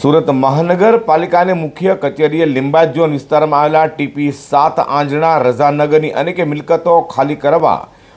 સુરત મહાનગરપાલિકાની મુખ્ય કચેરીએ લિંબાયત ઝોન વિસ્તારમાં આવેલા ટીપી સાત આંજણા રઝાનગરની અનેક મિલકતો ખાલી કરવા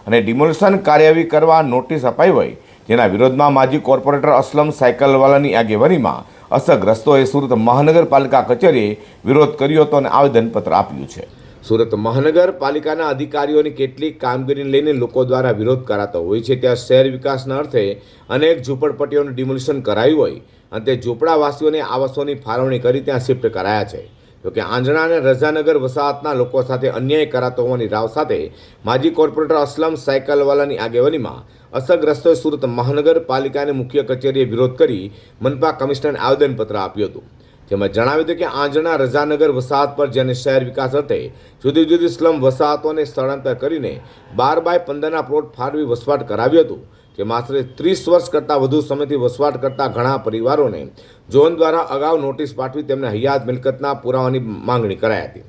અને ડિમોલિશન કાર્યવાહી કરવા નોટિસ અપાઈ હોય, જેના વિરોધમાં માજી કોર્પોરેટર અસલમ સાયકલવાલાની આગેવાનીમાં અસરગ્રસ્તોએ સુરત મહાનગરપાલિકા કચેરીએ વિરોધ કર્યો હતો અને આવેદનપત્ર આપ્યું છે. સુરત મહાનગરપાલિકાના અધિકારીઓની કેટલીક કામગીરીને લઈને લોકો દ્વારા વિરોધ કરાતો હોય છે. ત્યાં શહેર વિકાસના અર્થે અનેક ઝૂંપડપટ્ટીઓનું ડિમોલિશન કરાયું હોય અને તે ઝૂંપડાવાસીઓને આવાસોની ફાળવણી કરી ત્યાં શિફ્ટ કરાયા છે. જોકે આંજણા અને રઝાનગર વસાહતના લોકો સાથે અન્યાય કરાતો હોવાની રાવ સાથે માજી કોર્પોરેટર અસલમ સાયકલવાલાની આગેવાનીમાં અસરગ્રસ્તોએ સુરત મહાનગરપાલિકાની મુખ્ય કચેરીએ વિરોધ કરી મનપા કમિશનરને આવેદનપત્ર આપ્યું હતું. જેમાં જણાવ્યું હતું કે આંજણા રઝાનગર વસાહત પર જેને શહેર વિકાસ અર્થે જુદી જુદી સ્લમ વસાહતોને સ્થળાંતર કરીને બાર બાય પંદરના પ્લોટ ફાળવી વસવાટ કરાવ્યું હતું કે માત્ર ત્રીસ વર્ષ કરતાં વધુ સમયથી વસવાટ કરતા ઘણા પરિવારોને ઝોન દ્વારા અગાઉ નોટિસ પાઠવી તેમને હયાત મિલકતના પુરાવાની માંગણી કરાઈ હતી.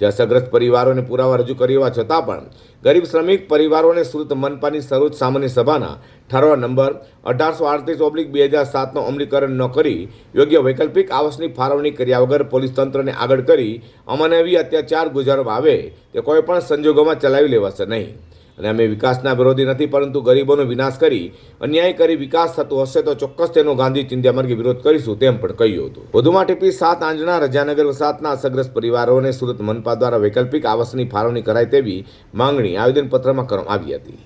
જે અસરગ્રસ્ત પરિવારોને પુરાવા રજૂ કરવા છતાં પણ ગરીબ શ્રમિક પરિવારોને સુરત મનપાની સર્વોચ્ચ સામાન્ય સભાના ઠરાવ નંબર અઢારસો આડત્રીસ ઓબ્લિક બે હજાર સાતનો અમલીકરણ ન કરી યોગ્ય વૈકલ્પિક આવાસની ફાળવણી કર્યા વગર પોલીસ તંત્રને આગળ કરી અમાનવી અત્યાચાર ગુજારવામાં આવે તે કોઈપણ સંજોગોમાં ચલાવી લેવાશે નહીં. અને અમે વિકાસના વિરોધી નથી, પરંતુ ગરીબોનો વિનાશ કરી, અન્યાય કરી વિકાસ થતો હશે તો ચોક્કસ તેનો ગાંધી ચિંધ્યા માર્ગે વિરોધ કરીશું, તેમ પણ કહ્યું હતું. વધુમાં ટીપી સાત આંજણા, રજાનગર વસાતના અસરગ્રસ્ત પરિવારોને સુરત મનપા દ્વારા વૈકલ્પિક આવાસની ફાળવણી કરાય તેવી માંગણી આવેદનપત્રમાં કરવામાં આવી હતી.